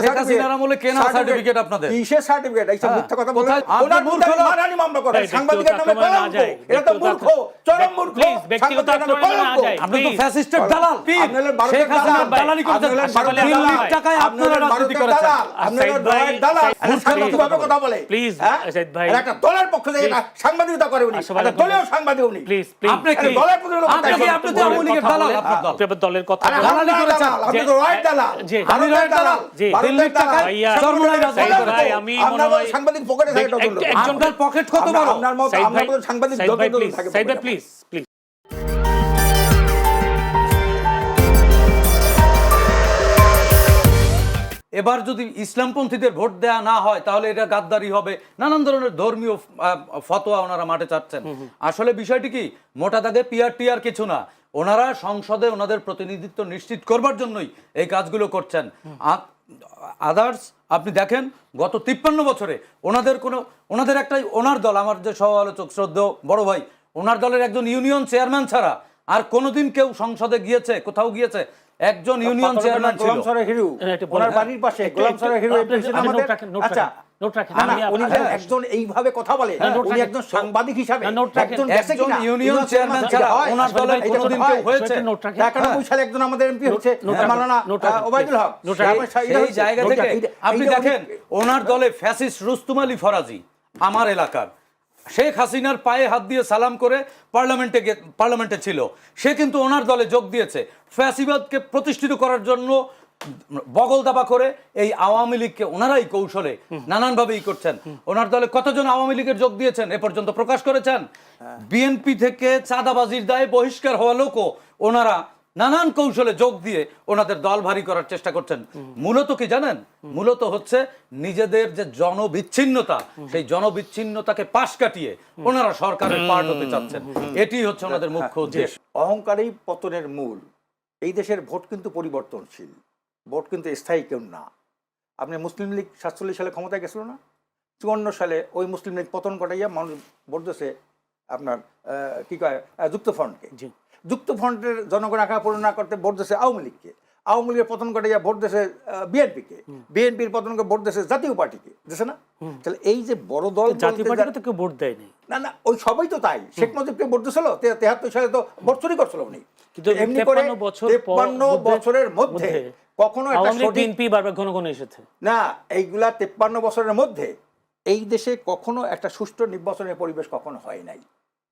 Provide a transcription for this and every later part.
শেখ হাসিনার আমলে কেনা সার্টিফিকেট আপনাদের কিসের সার্টিফিকেট এইসব। মিথ্যা কথা বলে কোথায়? মূর্খ বিরুদ্ধে মামলা করে সাংবাদিকের নামে ব্যক্তিগত আক্রমণে না কলঙ্ক এটা তো মূর্খ চরম মূর্খ Please, ব্যক্তিগত সাংবাদিকের না যায়। আপনি তো ফ্যাসিস্টের দালাল আপনি হলেন ভারতের শেখ হাসিনার দালালি আপনি করেছেন হলেন ভারতের তিন লাখ টাকায় আপনারা রাজনীতি করেছেন দালাল। আপনি সাইদ হলেন ভাই, দলের দালাল। সাংবাদিকভাবে কথা বলে please? সাইদ ভাই। একটা দলের পক্ষ থেকে সাংবাদিকতা করে উনি একটা দলীয় সাংবাদিক উনি প্লিজ প্লিজ আপনি কি? একটা দলের প্রতি আপনি কি? আপনি তো আওয়ামী দালাল, আপনার দল। দলের কথা আরে বলেন। আপনি দালালি করেছেন। আপনি তো যে- দালাল আমি রয়ের দালাল। জি। ভারতের দিল্লির টাকায় ভাইয়া, রাজনীতি দালাল ভাই, আমি মনে হয়- সাংবাদিক পকেটে থাকে এক- যতগুলো। একজন- পকেট কত বড় আপনার মতো আপনার ভাই, সাংবাদিক সাইদ ভাই, থাকে সাইদ ভাই, পকেটে। please, please। এবার যদি ইসলামপন্থীদের ভোট দেয়া না হয় তাহলে এটা গাদ্দারি হবে নানান ধরনের ধর্মীয় আহ, ফতোয়া ওনারা মাঠে চাচ্ছেন আসলে বিষয়টি কি মোটা দাগে পিয়ার টিয়ার কিছু না ওনারা সংসদে ওনাদের প্রতিনিধিত্ব নিশ্চিত করবার জন্যই এই কাজগুলো করছেন আদার্স আপনি দেখেন, গত তিপ্পান্ন বছরে ওনাদের কোনো, ওনাদের একটাই, ওনার দল, আমার যে সহ আলোচক শ্রদ্ধ বড় ভাই, ওনার দলের একজন ইউনিয়ন চেয়ারম্যান ছাড়া আর কোনোদিন কেউ সংসদে গিয়েছে, কোথাও গিয়েছে একজন ইউনিয়ন চেয়ারম্যান ছিল গোলাম সরের হিরু। ওনার বাড়ির পাশে গোলাম সরের হিরু আমাদের নোট রাখেন, নোট আচ্ছা। নোট রাখেন, না, না, আমি উনি যে একজন এইভাবে কথা বলে। উনি একজন সাংবাদিক হিসাবে। একজন? ইউনিয়ন চেয়ারম্যান ছাড়া ওনার আসলে দলের কোনোদিন কেউ হয়েছে? নোট রাখেন। একানব্বই সালে একজন আমাদের এমপি হচ্ছে। ওবায়দুল হক। হচ্ছে। জায়গা থেকে আপনি দেখেন ওনার দলে ফ্যাসিস্ট রুস্তুম আলী ফরাজি আমার এলাকার। শেখ হাসিনার পায়ে হাত দিয়ে সালাম করে পার্লামেন্টে পার্লামেন্টে ছিল। সে কিন্তু ওনার দলে যোগ দিয়েছে। ফ্যাসিবাদকে প্রতিষ্ঠিত করার জন্য বগল দাবা করে এই আওয়ামী লীগকে ওনারাই কৌশলে নানানভাবে ই করছেন। ওনার দলে কতজন আওয়ামী লীগের যোগ দিয়েছেন এ পর্যন্ত প্রকাশ করেছেন? বিএনপি থেকে চাঁদাবাজির দায়ে বহিষ্কার হওয়া লোকও ওনারা নানান কৌশলে যোগ দিয়ে ওনাদের দল ভারী করার চেষ্টা করছেন। মূলত কি জানেন? মূলত হচ্ছে নিজেদের যে জনবিচ্ছিন্নতা সেই জনবিচ্ছিন্নতাকে পাশ কাটিয়ে ওনারা সরকারের পার্ট হতে চাচ্ছেন। এটি হচ্ছে ওনাদের মুখ্য উদ্দেশ্য। অহংকারই পতনের মূল। এই দেশের ভোট কিন্তু পরিবর্তনশীল। ভোট কিন্তু স্থায়ী কেউ না। আপনি মুসলিম লীগ সাতচল্লিশ সালে ক্ষমতায় গেছিল না? চুয়ান্ন সালে ওই মুসলিম লীগ পতন ঘটাইয়া মানুষ ভোট আপনার কি কয় যুক্ত ফ্রন্টকে যুক্ত ফ্রন্টের জনগণ আঁকা পূরণ না করতে ভোট দিয়েছে আওয়ামী লীগকে। আওয়ামী লীগের পতন ঘটাইয়া ভোট দিয়েছে বিএনপিকে। বিএনপির পতন ভোট দিয়েছে জাতীয় পার্টিকে। দিয়েছে না? তাহলে এই যে বড় দল জাতীয় যা- তো কেউ ভোট দেয়নি। না না ওই সবাই তো তাই। শেখ মুজিবকে ভোট দিয়েছিল তেহাত্তর সালে তো ভোট চুরি করছিল উনি। কিন্তু এমনি করে 53 বছর পর তেপ্পান্ন বছরের মধ্যে কখনো একটা বিএনপি বারবার ঘন ঘন এসেছে। না এইগুলা তেপ্পান্ন বছরের মধ্যে এই দেশে কখনো একটা সুষ্ঠু নির্বাচনের পরিবেশ কখনো হয় নাই।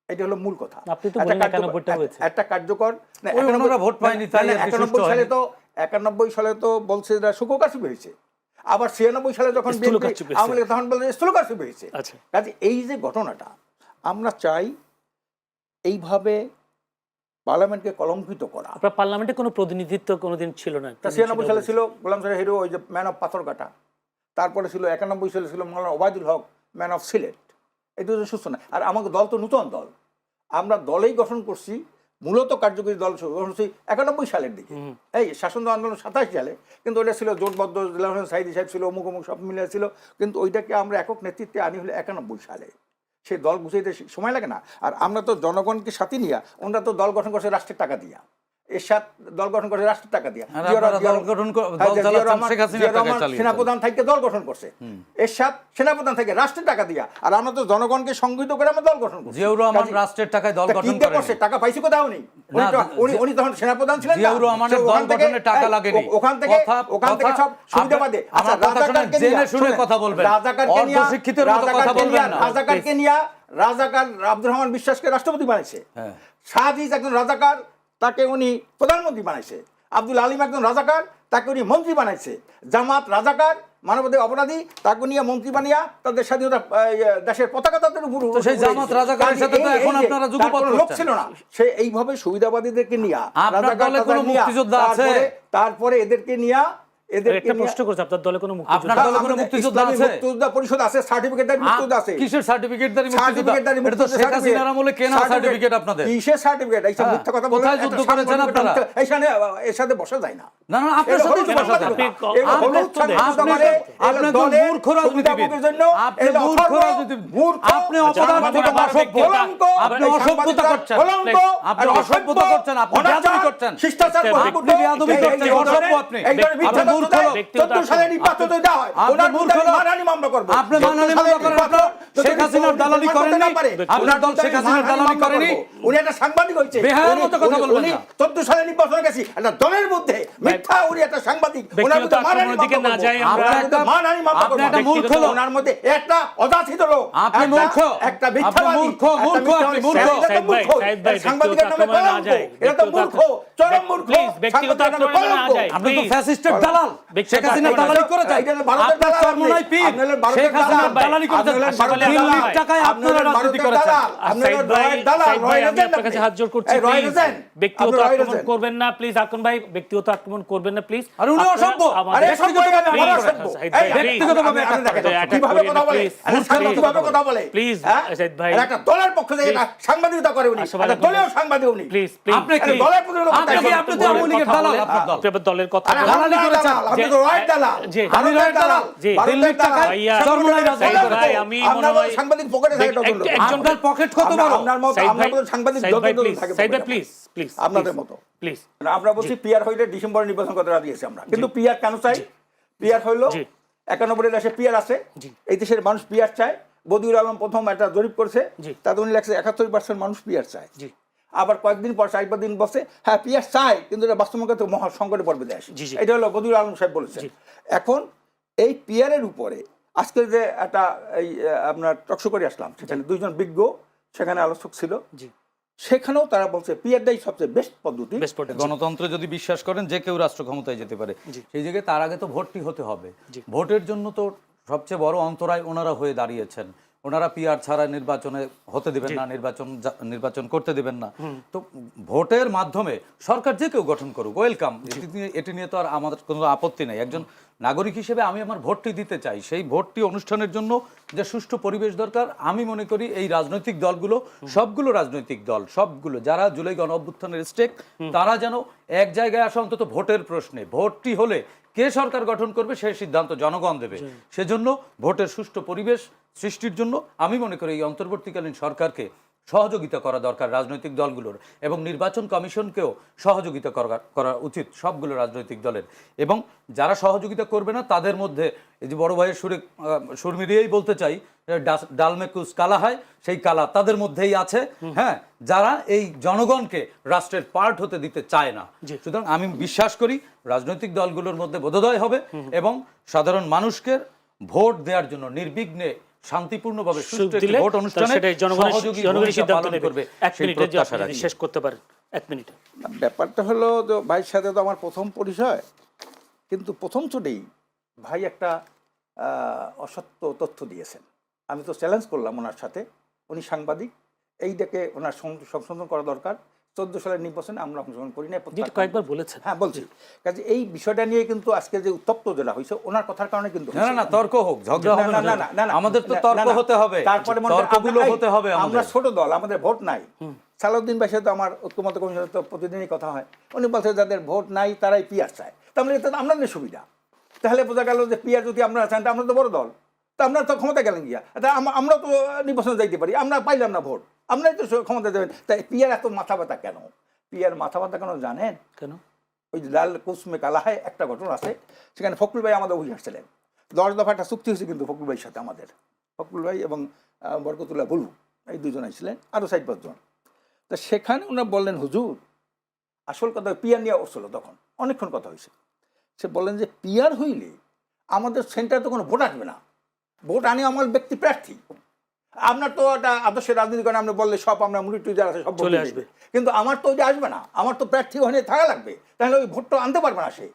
এটা হলো মূল কথা। আপনি তো একটা কার্যকর- 91 টা হয়েছে। একটা কার্যকর না, ওই একানব্বই- ভোট পায়নি, একানব্বই সালে তো একানব্বই সালে তো বলছে যে সুককাশি হয়েছে আবার ছিয়ানব্বই সালে যখন বিএনপি। আওয়ামী লীগ তখন বলছে স্থূলকারচুপি হয়েছে আচ্ছা। কাজে এই যে ঘটনাটা আমরা চাই এইভাবে পার্লামেন্টকে কলঙ্কিত করা। আপনার পার্লামেন্টে কোনো প্রতিনিধিত্ব কোনোদিন ছিল না? তা ছিয়ানব্বই সালে ছিল গোলাম সাহেব হিরো ওই যে ম্যান অফ পাথর কাটা। তারপরে ছিল একানব্বই সালে ছিল মৌলানা ওবায়দুল হক ম্যান অফ সিলেট। এই দুটো সুস্থ না। আর আমাকে দল তো নূতন দল। আমরা দলেই গঠন করছি মূলত কার্যকরী দল গঠন করছি একানব্বই সালের দিকে। এই শাসন আন্দোলন সাতাশ সালে কিন্তু ওইটা ছিল জোটবদ্ধ জিল্লাহ হোসেন সাইদি সাহেব ছিল অমুক অমুক সব মিলে ছিল কিন্তু ওইটাকে আমরা একক নেতৃত্বে আনি হলো একানব্বই সালে। সেই দল গুছাইতে সময় লাগে না। আর আমরা তো জনগণকে সাথে নিয়ে ওনারা তো দল গঠন করছে রাষ্ট্রের টাকা দিয়া। এরশাদ দল গঠন করছে রাষ্ট্রের টাকা দিয়া হ্যাঁ। সেনাপ্রধান থেকে দল গঠন করছে এরশাদ সেনাপ্রধান থেকে রাষ্ট্রের টাকা দিয়া আর আমরা তো জনগণকে সংগঠিত করে আমরা দল গঠন করছি জিয়াউর রহমান রাষ্ট্রের টাকায় দল গঠন করছে টাকা পাইছে কোথাও উনি উনি উনি তখন সেনাপ্রধান ছিলেন জিয়াউর রহমানের দল গঠনে টাকা লাগেনি। ওখান থেকে ওখান থেকে সব জেনে শুনে কথা বলবেন। রাজাকারকে নিয়ে অর্ধশিক্ষিতের মতো কথা বলবেন না। রাজাকারকে নিয়ে রাজাকার আব্দুর রহমান বিশ্বাসকে রাষ্ট্রপতি বানাইছে হ্যাঁ। শাহজিজ একজন রাজাকার তাকে উনি প্রধানমন্ত্রী বানাইছে। আব্দুল আলিম একজন রাজাকার তাকে উনি মন্ত্রী বানাইছে। জামাত রাজাকার মানবতার অপরাধী তাকে নিয়ে মন্ত্রী বানিয়া তাদের স্বাধীনতা দেশের পতাকা তাদের উপর সেই জামাত দিয়েছে। সাথে তো এই- এই এখন আপনারা যুগপৎ লোক ছিল না। সে এইভাবে সুবিধাবাদীদেরকে নিয়ে তারপরে এদেরকে নিয়ে এদেরকে একটা প্রশ্ন করছে আপনার দলে কোনো আপনার দলে কোনো মুক্তিযোদ্ধা আছে? মুক্তিযোদ্ধা পরিষদ আছে সার্টিফিকেট মুক্তিযোদ্ধা আছে কিসের সার্টিফিকেট দারি মুক্তিযোদ্ধা সার্টিফিকেটদারি এটা তো শেখ হাসিনার আমলে কেনা সার্টিফিকেট আপনাদের কিসের সার্টিফিকেট এইসব মিথ্যা কথা কোথায় যুদ্ধ করেছেন আপনারা? মিথ্যা- এর সাথে বসা যায় না না না আপনার এটা তো বসা যাবে আপনি- আপনি তো দেন। সাংবাদিকতা আপনি করে, তো- আপনি এগুলো তো দলের মূর্খ রাজনীতিবিদ। আপনি মূর্খ রাজনীতিবিদ। আপনি অপদার্থ আমাদের অসভ্য। আপনি অসভ্যতা করছেন। আপনি অসভ্যতা করছেন, আপনি বেয়াদবি করছেন। শিষ্টাচার আপনি বেয়াদবি এই- এই করছেন, অসভ্য আপনি। এই ধরনের মিথ্যা আপনি মূর্খ দেয়, লোক। ব্যক্তিগত 14 সালে নির্বাচন যদি দেওয়া হয়, ওনার মূর্খ মানহানি মামলা করব। আপনি মানহানি মামলা করেন নির্বাচন শেখ হাসিনার দালালি করতে না আপনার দল শেখ হাসিনার দালালি করেনি? উনি একটা সাংবাদিক হয়েছে বেহায়ার মতো কথা বলবেন না। 14 সালে নির্বাচনে গেছি একটা দলের মধ্যে মিথ্যা উনি একটা সাংবাদিক ওনার ব্যক্তিগত মানহানি দিকে না যাই আমরা- ওনার মানহানি মামলা আপনি একটা মূর্খ লোক। ওনার মধ্যে একটা অযাচিত লোক আপনি মূর্খ। একটা মিথ্যাবাদী মূর্খ, মূর্খ, আপনি মূর্খ। এটা তো সাইদ ভাই, মূর্খ। সাইদ ভাই, সাংবাদিকের নামে ব্যক্তিগত আক্রমণে না কলঙ্ক। এটা তো মূর্খ চরম মূর্খ Please, ব্যক্তিগত আক্রমণে না কলঙ্ক। আপনি তো ফ্যাসিস্টের দালাল ব্যক্তিগত শেখ হাসিনা দালালি করেছে আপনার দালাল চরমনাই পীর শেখ হাসিনার দালাল। দালালি করেছে ভারতের টাকায় আপনারা রাজনীতি করেছেন দালাল। দালাল, আপনার কাছে হাত জোড় করছি। ব্যক্তিগত আক্রমণ করবেন না প্লিজ আকন ভাই ব্যক্তিগত আক্রমণ করবেন না প্লিজ আর উনি অসভ্য। আরে ব্যক্তিগতভাবে কীভাবে কথা বলে? কীভাবে কথা বলে? হ্যাঁ? সাইদ ভাই। একটা দলের পক্ষ থেকে সাংবাদিকতা করে উনি। একটা দলীয় সাংবাদিক উনি। প্লিজ প্লিজ আপনি কি দলের প্রতি লোক আপনি কি আপনি তো বলতে আওয়ামী লীগের দালাল আপনার আপনি দলের কথা দালালি করেছেন। দালাল, আপনি তো রয়ের দালাল। আমি রয়ের দালাল। দিল্লির দালাল। টাকায় রাজনীতি ভাই, আমি মনে হয় সাংবাদিক পকেটে থাকে এক- তদন্ত এক- করে। একজন- আপনার পকেট কত আমরা- বড় আপনার মতো আপনার ভাই, সাংবাদিক যত থাকে সাইদ ভাই, পকেটে। please, please, আপনাদের please, মতো। আমরা বলছি পিয়ার হইলে ডিসেম্বরে নির্বাচন করতে রাজি আছি আমরা কিন্তু পিয়ার কেন চাই পিয়ার হইল একানব্বই দেশে পিয়ার আছে। এই দেশের মানুষ পিয়ার চায় বদিউল আলম প্রথম একটা জরিপ করেছে জি। তাতে উনি লাগছে একাত্তর পার্সেন্ট মানুষ পিয়ার চায় জি। আবার কয়েকদিন পর চার পাঁচ দিন বসে হ্যাঁ পিয়ার চায় কিন্তু এটা বাস্তবকে তো মহা সংকটে পড়বে দেশ। জি। এটা হলো বদিউল আলম সাহেব বলেছেন। এখন এই পিয়ারের উপরে আজকে যে একটা এই আপনার টকশো করে আসলাম সেখানে দুইজন বিজ্ঞ সেখানে আলোচক ছিল। জি। সেখানেও তারা বলছে পিয়ারটাই সবচেয়ে বেস্ট পদ্ধতি। গণতন্ত্রে যদি বিশ্বাস করেন যে কেউ রাষ্ট্র ক্ষমতায় যেতে পারে। সেই জায়গায় তার আগে তো ভোটটি হতে হবে। ভোটের জন্য তো সবচেয়ে বড় অন্তরায় ওনারা হয়ে দাঁড়িয়েছেন। ওনারা পিআর ছাড়া নির্বাচনে হতে দেবেন না নির্বাচন নির্বাচন করতে দেবেন না। তো ভোটের মাধ্যমে সরকার যে কেউ গঠন করুক ওয়েলকাম এটি নিয়ে তো আর আমাদের কোনো আপত্তি নেই। একজন নাগরিক হিসেবে আমি আমার ভোটটি দিতে চাই। সেই ভোটটি অনুষ্ঠানের জন্য যে সুষ্ঠু পরিবেশ দরকার আমি মনে করি এই রাজনৈতিক দলগুলো সবগুলো রাজনৈতিক দল সবগুলো যারা জুলাই গণ অভ্যুত্থানের স্টেক তারা যেন এক জায়গায় আসা অন্তত ভোটের প্রশ্নে। ভোটটি হলে কে সরকার গঠন করবে সেই সিদ্ধান্ত জনগণ দেবে। সেজন্য ভোটের সুষ্ঠু পরিবেশ সৃষ্টির জন্য আমি মনে করি এই অন্তর্বর্তীকালীন সরকারকে সহযোগিতা করা দরকার রাজনৈতিক দলগুলোর এবং নির্বাচন কমিশনকেও সহযোগিতা করা করা উচিত সবগুলো রাজনৈতিক দলের। এবং যারা সহযোগিতা করবে না তাদের মধ্যে এই যে বড় ভাইয়ের সুরে সুর মিলিয়েই বলতে চাই ডালমেকুস কালা হয় সেই কালা তাদের মধ্যেই আছে। হ্যাঁ যারা এই জনগণকে রাষ্ট্রের পার্ট হতে দিতে চায় না। সুতরাং আমি বিশ্বাস করি রাজনৈতিক দলগুলোর মধ্যে বোধোদয় হবে এবং সাধারণ মানুষকে ভোট দেওয়ার জন্য নির্বিঘ্নে শান্তিপূর্ণভাবে সুষ্ঠু একটি ভোট অনুষ্ঠানে সহযোগী ভূমিকা পালন করবে এক মিনিটে যে প্রত্যাশা আপনি যদি রাখি। শেষ করতে পারেন। এক মিনিটে। ব্যাপারটা হলো যে ভাইয়ের সাথে তো আমার প্রথম পরিচয় কিন্তু প্রথম ছোটেই ভাই একটা আহ, অসত্য তথ্য দিয়েছেন। আমি তো চ্যালেঞ্জ করলাম ওনার সাথে। উনি সাংবাদিক এইটাকে ওনার সংশোধন করা দরকার। চোদ্দ সালের নির্বাচনে আমরা অংশগ্রহণ করি না কয়েকবার বলেছেন। হ্যাঁ বলছি। কাজে এই বিষয়টা নিয়ে কিন্তু আজকে যে উত্তপ্ত যেটা হয়েছে ওনার কথার কারণে কিন্তু না না তর্ক হোক ঝগড়া না, হবে না, না না, আমাদের তো তর্ক। হতে হবে তারপরে তর্কগুলো হতে হবে আমরা ছোট দল আমাদের ভোট নাই। সালাউদ্দিন ভাইয়ের সাথে আমার ঐক্যমত কমিশনের তো প্রতিদিনই কথা হয়। উনি বলছে যাদের ভোট নাই তারাই পিয়ার চায়। তার মানে এটা তো আপনাদের সুবিধা। তাহলে বোঝা গেল যে পিয়ার যদি আপনারা চান তা আমরা তো বড় দল। তা আপনারা তো ক্ষমতা গেলেন গিয়া। আমরা তো নির্বাচনে যাইতে পারি আমরা পাইলাম না ভোট। আপনারাই তো ক্ষমতা দেবেন। তাই পিয়ার এত মাথা ব্যথা কেন? পিয়ার মাথা ব্যথা কেন জানেন? কেন? ওই লাল কুসমে কালাহায় একটা ঘটনা আছে সেখানে ফখরুল ভাই আমাদের অভিযোগ ছিলেন দশ দফা একটা চুক্তি হয়েছে কিন্তু ফখরুল ভাইয়ের সাথে আমাদের। ফখরুল ভাই এবং বরকতুল্লাহ বলু এই দুজন আসছিলেন আরও সাইড পাঁচজন তা সেখানে ওনারা বললেন হুজুর আসল কথা পিয়ার নিয়ে আসছিল তখন। অনেকক্ষণ কথা হয়েছে। সে বললেন যে পিয়ার হইলে আমাদের সেন্টারে তো কোনো ভোট আসবে না। ভোট আনে আমার ব্যক্তি প্রার্থী। আপনার তো একটা আদর্শের রাজনীতি করেন আপনি বললে সব আমরা মুড়ি টুই যারা আছে সব চলে আসবে। কিন্তু আমার তো ওইটা আসবে না। আমার তো প্রার্থী ওখানে থাকা লাগবে। তাহলে ওই ভোটটা আনতে পারবে না সে।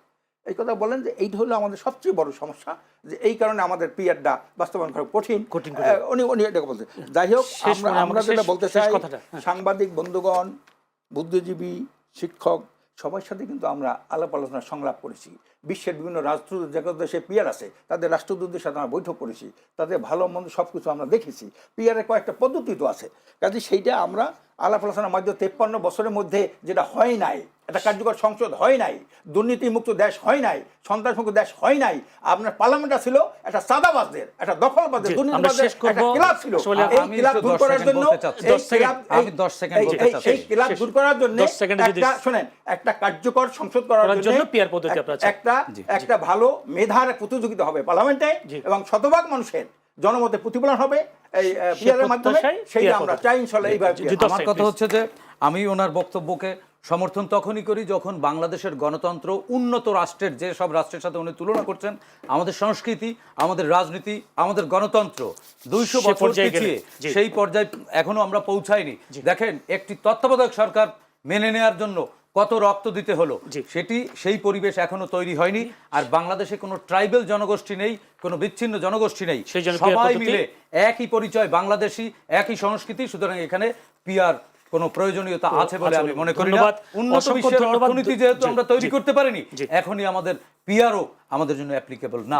এই কথা বলেন যে এইটা হলো আমাদের সবচেয়ে বড় সমস্যা যে এই কারণে আমাদের পিয়ারটা বাস্তবায়ন করা কঠিন। কঠিন, উনি উনি এটা বলতে যাই হোক আমরা যেটা বলতে চাই কথাটা, হ্যাঁ। সাংবাদিক বন্ধুগণ বুদ্ধিজীবী শিক্ষক সবার সাথে কিন্তু আমরা আলাপ আলোচনা সংলাপ করেছি। বিশ্বের বিভিন্ন রাষ্ট্র যেগুলো দেশে পিয়ার আছে তাদের রাষ্ট্রদূতদের সাথে আমরা বৈঠক করেছি তাদের ভালো মন্দ সব কিছু আমরা দেখেছি। পিয়ারের কয়েকটা পদ্ধতি তো আছে। কাজে সেইটা আমরা আলাপ আলোচনার মাধ্যমে তেপ্পান্ন বছরের মধ্যে যেটা হয় নাই একটা কার্যকর সংসদ হয় নাই দুর্নীতিমুক্ত দেশ হয় নাই সন্ত্রাসমুক্ত দেশ হয় নাই আপনার পার্লামেন্টটা ছিল একটা সাদাবাজদের একটা দখলবাজদের দুর্নীতিবাজদের একটা ক্লাব ছিল। এই ক্লাব দূর করার জন্য এই ক্লাব এই- আমি 10 সেকেন্ড এই- বলতে এই- চাচ্ছি। এই ক্লাব শেষ। দূর করার জন্য 10 সেকেন্ডে যদি- একটা শোনেন একটা কার্যকর সংসদ করার জন্য জন্য একটা একটা ভালো মেধার প্রতিযোগিতা হবে পার্লামেন্টে এবং শতভাগ মানুষের জনমতের প্রতিফলন হবে। এই আহ, পিয়ারের মাধ্যমে পিয়ার আমরা চাই ইনশাল্লাহ এইভাবে আমার কথা হচ্ছে যে আমি ওনার বক্তব্যকে সমর্থন তখনই করি যখন বাংলাদেশের গণতন্ত্র উন্নত রাষ্ট্রের যে সব রাষ্ট্রের সাথে উনি তুলনা করছেন আমাদের সংস্কৃতি আমাদের রাজনীতি আমাদের গণতন্ত্র দুইশো বছর পর্যায়ে পিছিয়ে সেই পর্যায়ে এখনও আমরা পৌঁছাইনি দেখেন একটি তত্ত্বাবধায়ক সরকার মেনে নেয়ার জন্য কত রক্ত দিতে হলো? সেটি সেই পরিবেশ এখনও তৈরি হয়নি। আর বাংলাদেশে কোনো ট্রাইবেল জনগোষ্ঠী নেই কোনো বিচ্ছিন্ন জনগোষ্ঠী নেই। সবাই মিলে একই পরিচয় বাংলাদেশি একই সংস্কৃতি সুতরাং এখানে পিয়ার কোনো প্রয়োজনীয়তা আছে বলে আমি মনে করি না। উন্নত বিশ্বের অর্থনীতি যেহেতু আমরা তৈরি করতে পারিনি। এখনই আমাদের পিয়ারও আমাদের জন্য অ্যাপ্লিকেবল না